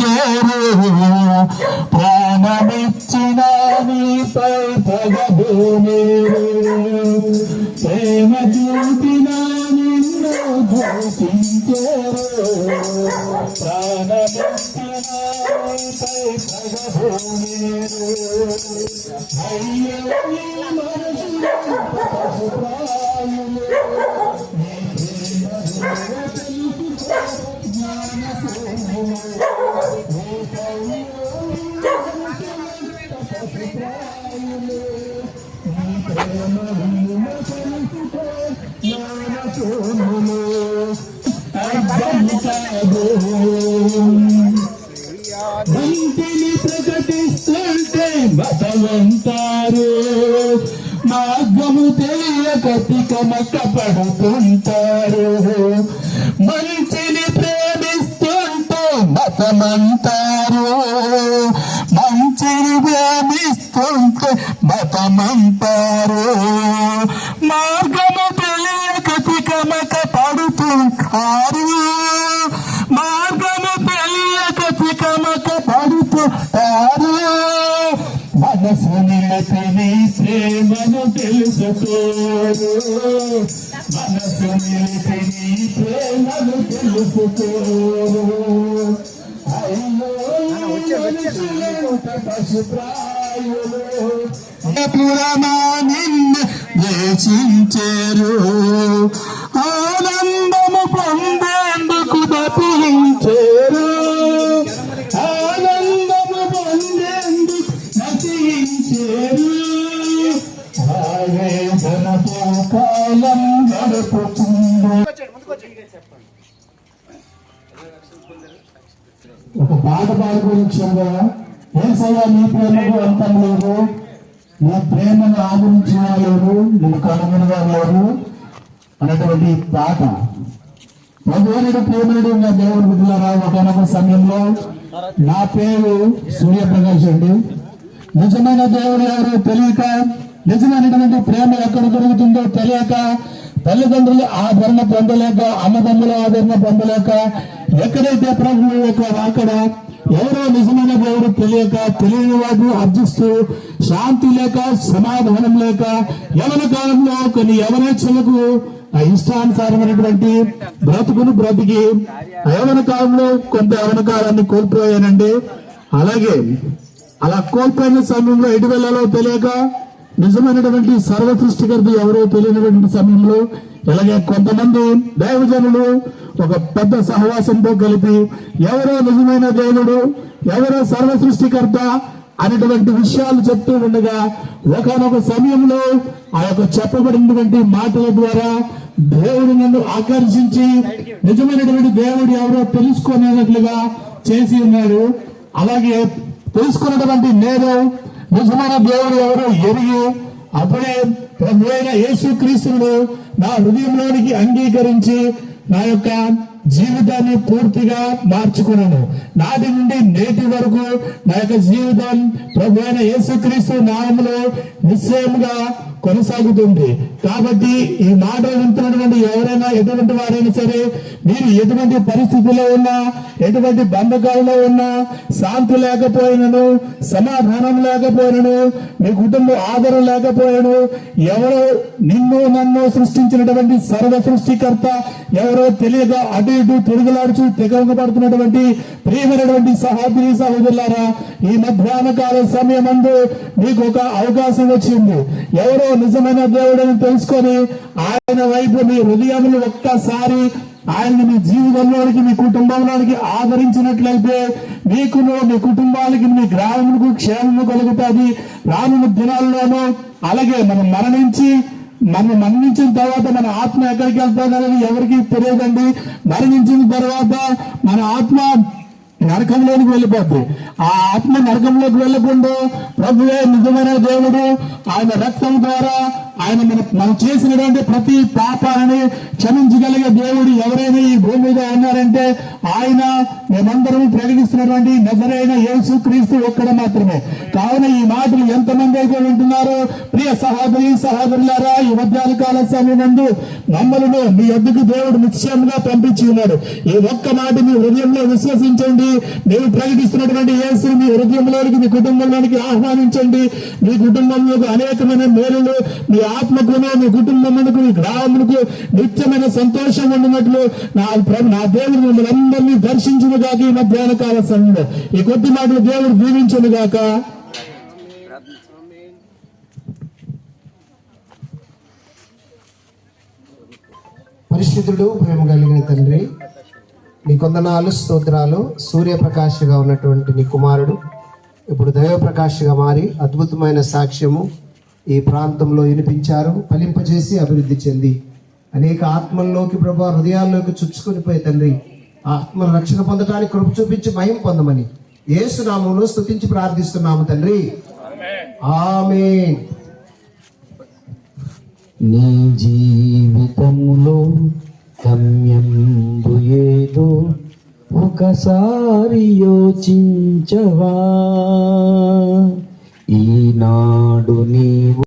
చేరు ప్రాణమిచ్చిన నీపై పగభూమిరు ప్రేమ చూపిన నిన్ను దూషించేరు. ప్రాణమిచ్చిన నీపై పగభూమిరు అయ్యో నీ ప్రేమ మంటిని ప్రకటిస్తుంటే మతమంటారు మార్గము తెలియక తికమక పడుతుంటారు మంచిని ప్రేమిస్తుంటే మతమంటారు మంచిని ప్రేమిస్తూ ప్రేమిస్తుంటే మతమంటారు మార్గము తెలియక తికమక పడుతుంటారు మార్గము తెలియక తికమక పడుతుంటారు మనసు నిలతిని ప్రేమను తెలుసుకోరు. మనసు నిలతిని ప్రేమను తెలుసుకోరు. అయ్యో పురమా నిన్ను దేశించారు ఆనందము పొందేందుకు దపించారు ఆనందము పొందేందుకు నశించారు ఆవేదనతో కాలం గడుపుతుంది ఒక పాట పాడుకొని ఏసయ్యా నీ ప్రేమకు అంతం లేదు. నీ ప్రేమను ఆదరించిన లేరు నేను కనుగొనగా లేరు అనేటువంటి పాట. ప్రభువునుడు ప్రేమడు నా దేవుడు బిడ్డలారా ఒకనొక సమయంలో నా పేరు సూర్యప్రకాష్ అండి. నిజమైన దేవుడు ఎవరు తెలియక నిజమైనటువంటి ప్రేమ ఎక్కడ దొరుకుతుందో తెలియక తల్లిదండ్రులు ఆదరణ పొందలేక అన్నదమ్ముల ఆదరణ పొందలేక ఎక్కడైతే ప్రభు యొక్క రాకడ ఎవరో నిజమైన దేవుడు తెలియక తెలియని వాడు అర్జిస్తూ శాంతి లేక సమాధానం లేక ఎవరి కాలంలో కొన్ని యవనేచ్ఛలకు ఆ ఇష్టానుసారమైనటువంటి బ్రతుకును బ్రతికి యవన కాలంలో కొంత యవన కాలాన్ని కోల్పోయానండి. అలాగే అలా కోల్పోయిన సమయంలో ఎటు వెళ్ళాలో తెలియక నిజమైనటువంటి సర్వ సృష్టికర్త ఎవరో తెలియనటువంటి సమయంలో ఇలాగే కొంతమంది దైవజనులు ఒక పెద్ద సహవాసంతో కలిపి ఎవరో నిజమైన దేవుడు ఎవరో సర్వ సృష్టికర్త అనేటువంటి విషయాలు చెప్తూ ఉండగా ఒకనొక సమయంలో ఆ యొక్క చెప్పబడినటువంటి మాటల ద్వారా దేవుడు నన్ను ఆకర్షించి నిజమైనటువంటి దేవుడు ఎవరో తెలుసుకునేటట్లుగా చేసి ఉన్నాడు. అలాగే తెలుసుకున్నటువంటి నేను నిజమైన దేవుడు ఎవరో ఎరిగి అప్పుడే ప్రభు అయిన యేసు క్రీస్తుడు నా హృదయంలోనికి అంగీకరించి నా యొక్క జీవితాన్ని పూర్తిగా మార్చుకున్నాను నాటి నుండి నేటి వరకు నా యొక్క జీవితం ప్రభు అయిన యేసుక్రీస్తు నామంలో నిశ్చయముగా కొనసాగుతుంది. కాబట్టి ఈ మాట వింటున్నటువంటి ఎవరైనా ఎటువంటి వారైనా సరే మీరు ఎటువంటి పరిస్థితిలో ఉన్నా ఎటువంటి బంధకాలలో ఉన్నా శాంతి లేకపోయినను సమాధానం లేకపోయినను మీ కుటుంబం ఆదరణ లేకపోయాను ఎవరో నిన్ను నన్ను సృష్టించినటువంటి సర్వ సృష్టికర్త ఎవరో తెలియక అటు ఇటు తిరుగులాడుచు తెగవకపడుతున్నటువంటి ప్రియమైనటువంటి సహోదరి సహోదరులారా ఈ మధ్యాహ్న కాల సమయమందు మీకు ఒక అవకాశం వచ్చింది. ఎవరో నిజమైన దేవుడని తెలుసుకొని ఆయన వైపు మీ హృదయములు ఒక్కసారి ఆయన్ని మీ జీవితంలోనికి మీ కుటుంబంలోనికి ఆదరించినట్లయితే మీకును మీ కుటుంబాలకి మీ గ్రామములకు క్షేమము కలుగుతుంది. రానున్న దినాల్లోనూ అలాగే మనం మరణించి మనం మరణించిన తర్వాత మన ఆత్మ ఎక్కడికి వెళ్తుందనేది ఎవరికి తెలియదండి. మరణించిన తర్వాత మన ఆత్మ నరకంలోనికి వెళ్ళిపోద్ది. ఆ ఆత్మ నరకంలోకి వెళ్ళకుండా ప్రభువే నిజమైన దేవుడు. ఆయన రక్తం ద్వారా ఆయన మన మనం చేసినటువంటి ప్రతి పాపాలని క్షమించగలిగే దేవుడు ఎవరైనా ఈ భూమి మీద ఉన్నారంటే ఆయన మేమందరం ప్రకటిస్తున్నటువంటి నజరైన యేసు క్రీస్తు ఒక్కడ మాత్రమే. కావున ఈ మాటలు ఎంతమంది అయితే వింటున్నారో ప్రియ సహోదరి సహోదరులారా ఈ మధ్యాహ్న కాల సమయమందు మమ్మలను మీ ఎద్దుకు దేవుడు నిశ్చయంగా పంపించి ఉన్నాడు. ఈ ఒక్క మాట మీ హృదయంలో విశ్వసించండి. మీరు ప్రకటిస్తున్నటువంటి యేసు మీ హృదయంలోనికి మీ కుటుంబంలోనికి ఆహ్వానించండి. మీ కుటుంబంలో అనేకమైన మేలులు మీ ఆత్మకును మీ కుటుంబమునకు నీ గ్రామమునకు నిత్యమైన సంతోషం ఉండినట్లు నా నా దేవుడు మిమ్మల్ని అందరినీ దర్శించును గాక ఈ మధ్యాహ్న కాల సమయంలో. ఈ కొద్ది మాటలు దేవుడు దీవించును గాక పరిశుద్ధుడు ప్రేమ కలిగిన తండ్రి నీ కొందనాలు స్తోత్రాలు సూర్యప్రకాశగా ఉన్నటువంటి నీ కుమారుడు ఇప్పుడు దైవప్రకాశగా మారి అద్భుతమైన సాక్ష్యము ఈ ప్రాంతంలో వినిపించారు ఫలింపజేసి అభివృద్ధి చెంది. అనేక ఆత్మల్లోకి ప్రభా హృదయాల్లోకి చుచ్చుకొని పోయి తండ్రి ఆత్మ రక్షణ పొందడానికి కృప చూపించి భయం పొందమని ఏసునామంలో స్తుతించి ప్రార్థిస్తున్నాము తండ్రి. ఆమె నీ జీవితములో గమ్యంబు ఏదో ఒకసారి యోచించవా? ఈనాడు నీవు